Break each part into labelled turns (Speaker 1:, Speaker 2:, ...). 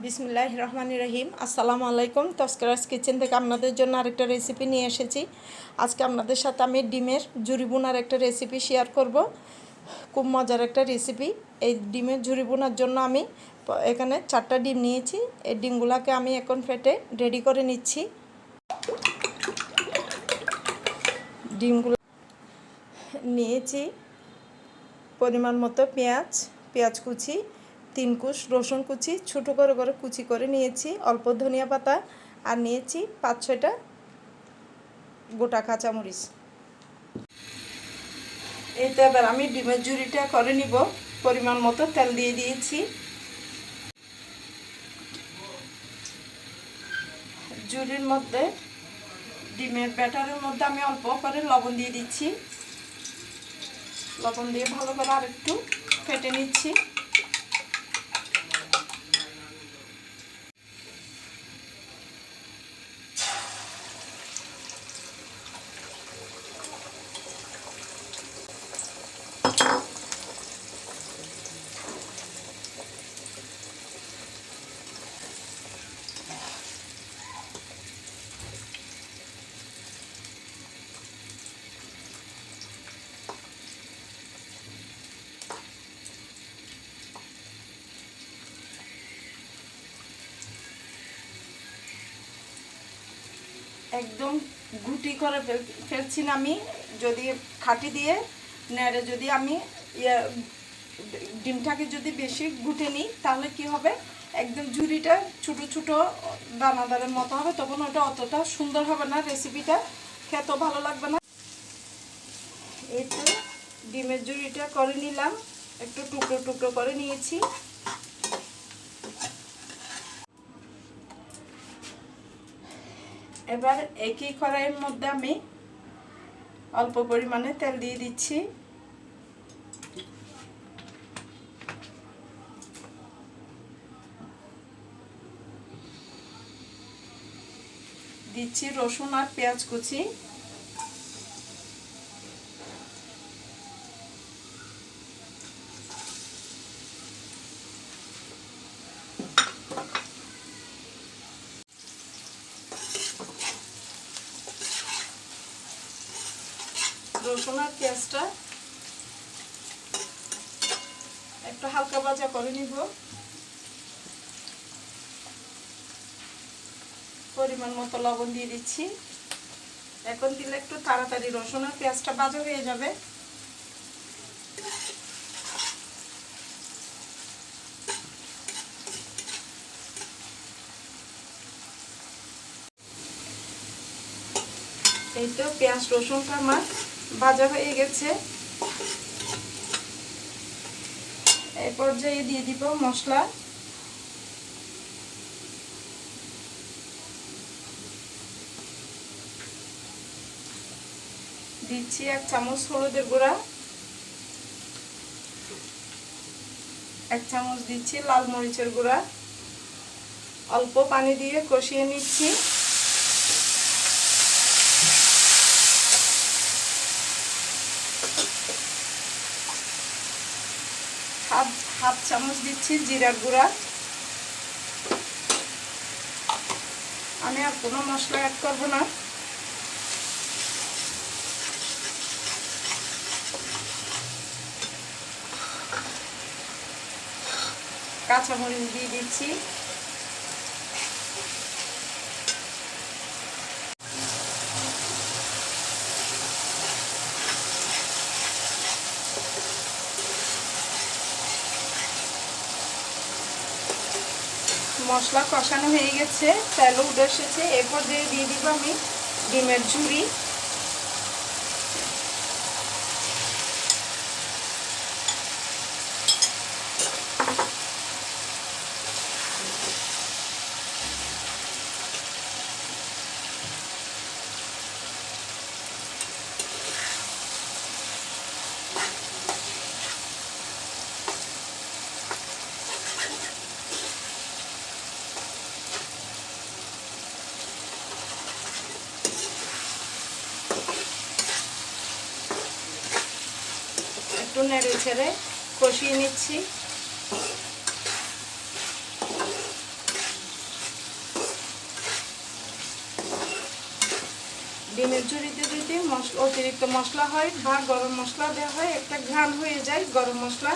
Speaker 1: বিসমুল্লাহ রহমান রহিম। আসসালামু আলাইকুম। তস্করাস কিচেন থেকে আপনাদের জন্য আরেকটা রেসিপি নিয়ে এসেছি। আজকে আপনাদের সাথে আমি ডিমের ঝুরি বোনার একটা রেসিপি শেয়ার করব। খুব মজার একটা রেসিপি এই ডিমের ঝুরি বোনার জন্য আমি এখানে চারটা ডিম নিয়েছি। এই ডিমগুলোকে আমি এখন ফেটে রেডি করে নিচ্ছি। ডিমগুলো নিয়েছি পরিমাণ মতো পেঁয়াজ পেঁয়াজ কুচি তিন কুচ রসুন কুচি, ছোটো করে করে কুচি করে নিয়েছি, অল্প ধনিয়া পাতা, আর নিয়েছি পাঁচ ছয়টা গোটা কাঁচামরিচ। এই তো এবার আমি ডিমের জুড়িটা করে নিব, পরিমাণ মতো তেল দিয়ে দিয়েছি। জুড়ির মধ্যে, ডিমের ব্যাটারের মধ্যে আমি অল্প করে লবণ দিয়ে দিচ্ছি। লবণ দিয়ে ভালো করে আর একটু ফেটে নিচ্ছি। একদম গুটি করে ফেল- ফেলছি না আমি। যদি খাটি দিয়ে, নেড়ে যদি আমি ইয়ে ডিমটাকে যদি বেশি গুটে নিই, তাহলে কি হবে? একদম ঝুড়িটা ছোটো ছোটো দানাদারের মতো হবে, তখন ওটা অতটা সুন্দর হবে না রেসিপিটা খেতেও ভালো লাগবে না। এই তো ডিমের ঝুড়িটা করে নিলাম। একটু টুকরো টুকরো করে নিয়েছি। এবার একই কড়াইয়ের মধ্যে আমি অল্প পরিমাণে তেল দিয়ে দিচ্ছি। দিচ্ছি রসুন আর পেঁয়াজ কুচি। রসুন আর পেঁয়াজটা একটু হালকা ভাজা করে নিব। পরিমাণ মতো লবণ দিয়ে দিচ্ছি। এখন দিলে একটু তাড়াতাড়ি রসুন আর পেঁয়াজটা ভাজা হয়ে যাবে। এই তো পেঁয়াজ রসুনটা আমার ভাজা হয়ে গেছে। এই পর্যায়ে দিয়ে দিব মশলা। দিচ্ছি এক চামচ হলুদের গুঁড়া। এক চামচ দিচ্ছি লাল মরিচের গুঁড়া। অল্প পানি দিয়ে কষিয়ে নিচ্ছি। হাফ চামচ দিচ্ছি জিরার গুঁড়া। আমি আর কোনো মশলা অ্যাড করব না। কাঁচামরিচ দিয়ে দিচ্ছি। মশলা কষানো হয়ে গেছে তেলও উঠে এসেছে। এরপর দিয়ে দিয়ে দিব আমি ডিমের ঝুড়ি একটু নেড়ে ছেড়ে কষিয়ে নিচ্ছি। ডিমের ঝুড়িতে যদি অতিরিক্ত মশলা হয় বা গরম মশলা দেওয়া হয়, একটা ঘ্রাণ হয়ে যায় গরম মশলা।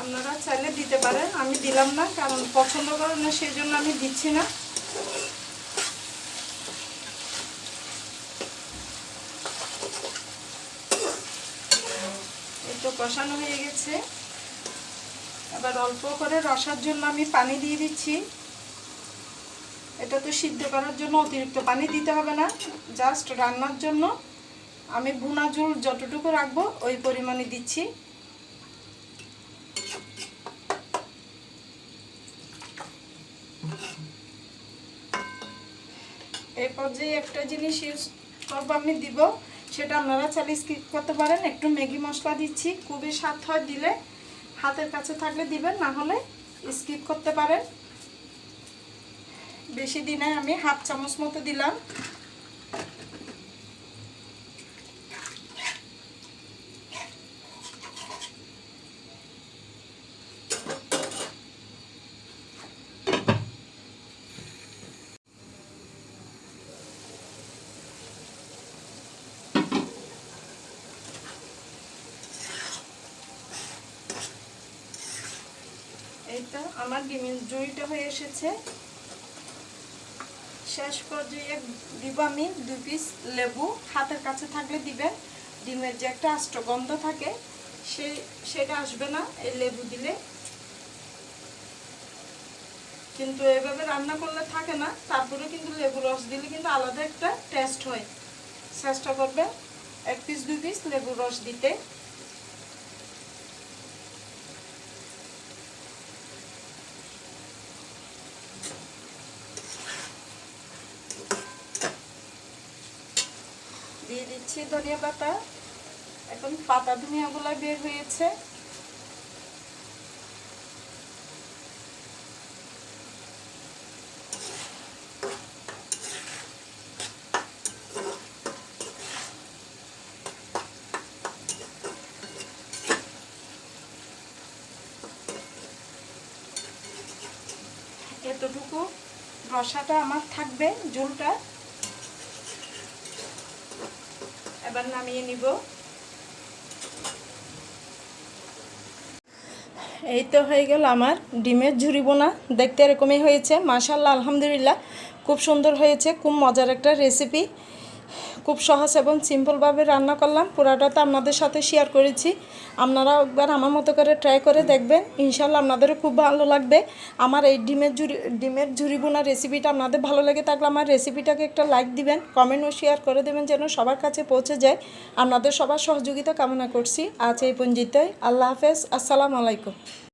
Speaker 1: আপনারা চাইলে দিতে পারেন, আমি দিলাম না, কারণ পছন্দ করেন না সেই জন্য আমি দিচ্ছি না। তো কষানো হয়ে গেছে। এবার অল্প করে রসার জন্য আমি পানি দিয়ে দিচ্ছি। এটা তো সিদ্ধ করার জন্য অতিরিক্ত পানি দিতে হবে না। জাস্ট রান্নার জন্য আমি ভুনা ঝোল যতটুকু রাখব ওই পরিমাণে দিচ্ছি। এই পর্যায়ে একটা জিনিস ইউজ করব আমি দিব সেটা আপনারা চাইলে স্কিপ করতে পারেন। একটু ম্যাগি মশলা দিচ্ছি, খুবই স্বাদ হয় দিলে। হাতের কাছে থাকলে দিবেন, না হলে স্কিপ করতে পারেন। বেশি দিনে আমি হাফ চামচ মতো দিলাম। তো আমার ডিমের জুড়িটা হয়ে এসেছে। শেষ পর্যায়ে দিব আমি দু পিস লেবু হাতের কাছে থাকলে দিবেন ডিমের যে একটা আষ্ট গন্ধ থাকে, সে, সেটা আসবে না এই লেবু দিলে। কিন্তু এভাবে রান্না করলে থাকে না তারপরে কিন্তু লেবু রস দিলে কিন্তু আলাদা একটা টেস্ট হয়। চেষ্টা করবে এক পিস দুই পিস লেবু রস দিতে দিয়ে দিচ্ছি ধনিয়া পাতা। এখন পাতা ধনিয়াগুলো বের হয়েছে। এতটুকু রসাটা আমার থাকবে ঝোলটা। এবার নামিয়ে নিব। এই তো হয়ে গেল আমার ডিমের ঝুরি বোনা। দেখতে এরকমই হয়েছে। মাশাল্লাহ আলহামদুলিল্লাহ। খুব সুন্দর হয়েছে, খুব মজার একটা রেসিপি খুব সহজ এবং সিম্পলভাবে রান্না করলাম। পুরাটা তো আপনাদের সাথে শেয়ার করেছি। আপনারা একবার আমার মতো করে ট্রাই করে দেখবেন। ইনশাল্লাহ আপনাদেরও খুব ভালো লাগবে। আমার এই ডিমের ঝুরি ডিমের ঝুরি বোনা রেসিপিটা আপনাদের ভালো লেগে থাকলে আমার রেসিপিটাকে একটা লাইক দিবেন কমেন্ট ও শেয়ার করে দেবেন যেন সবার কাছে পৌঁছে যায়। আপনাদের সবার সহযোগিতা কামনা করছি। আজ এই পঞ্জিতই আল্লাহ হাফেজ। আসসালামু আলাইকুম।